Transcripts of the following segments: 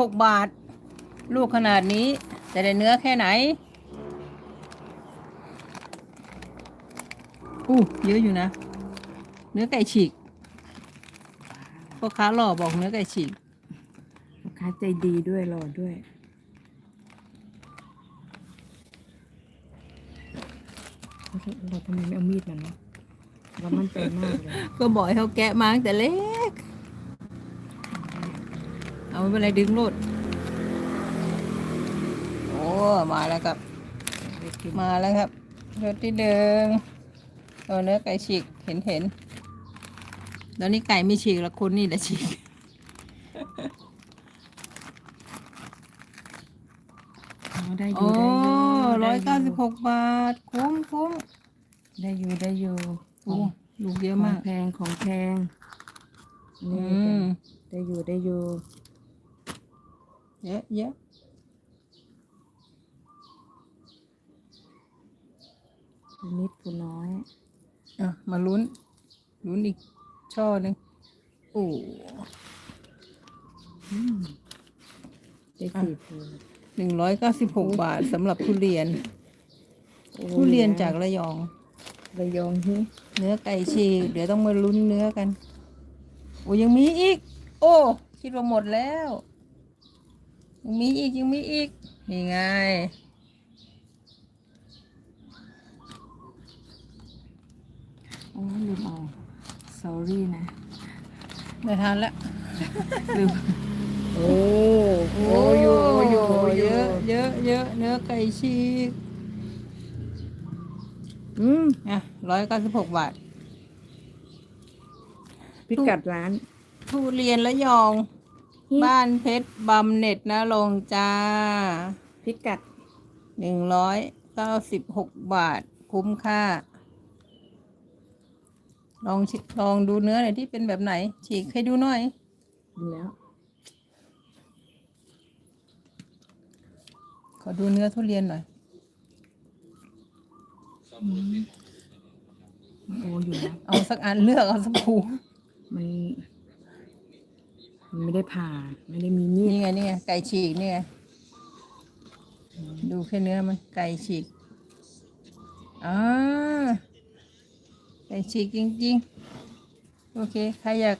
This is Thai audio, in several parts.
หกบาท ลูกขนาดนี้จะได้เนื้อแค่ไหนอู้เยอะอยู่นะ เนื้อไก่ฉีกพ่อค้าหล่อบอกเนื้อไก่ฉีกลูกค้าใจดีด้วยรอด้วย เราทำไมไม่เอามีดมันเนาะเรามั่นใจมากเลย ก็บอกให้เขาแกะมาตั้งแต่เล็ก เอาไม่เป็นไรดึงโลดโอ้มาแล้วครับ มาแล้วครับรถที่เดิงเอาเนื้อไก่ฉีกเห็นเห็นแล้วนี่ไก่ไม่ฉีกแล้วคนนี่แหละฉีกอ๋อได้อโอ้ยู่ ได้อยู่ร้อยได้เก้าสิบหกบาท คุ้มคุ้มได้อยู่ได้อยู่โอ้ลูกเยขอะองมากแพงของแพงอืนี่มได้อยู่ได้อยู่ เยอะเยอะผู้นิดผู้น้อย อะ มาลุ้น ลุ้นอีก ช่อหนึ่งโอ้อืมได้สี่ภูหนึ่งร้อยเก้าสิบหกบาทสำหรับทุเรียน โอ้ทุเรียนจากระยอง ระยองที่เนื้อไก่ฉีกเดี๋ยวต้องมาลุ้นเนื้อกัน โอ้ยังมีอีก โอ้ คิดว่าหมดแล้วยัง มีอีกยังมีอีกนี่ไงโอ้ลืมเอา sorry นะได้ทานแล้วลืมโอ้โอ้อยู่โอ้อยู่โอ้อเยยู่อะเยอะเยอะเนื้อไก่ฉีกอืมอะร้อยเก้าสิบหกบาท พิกัดร้าน ทุเรียนละยองอืม บ้านเพชรบำเหน็จนะลงจ้า พิกัดหนึ่งร้อยเก้าสิบหกบาท คุ้มค่า ลองชิลองดูเนื้อหน่อยที่เป็นแบบไหน ฉีกให้ดูหน่อยดูแล้ว ขอดูเนื้อทุเรียนหน่อยโอ้อยู่แล้วเอาสักอันเลือกเอาสักภูมันมัน ไม่ได้ผ่าไม่ได้มีมีดนี่ไงนี่ไงไก่ฉีกนี่ไงดูแค่เนื้อมันไก่ฉีกอ่าไก่ฉีกจริงๆ โอเค ใครอยาก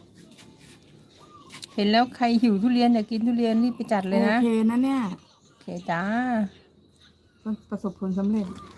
เห็นแล้วใครหิวทุเรียนอยากกินทุเรียนรีบไปจัดเลยนะโอเคนะเนี่ย โอเคจ้า ประสบผลสำเร็จค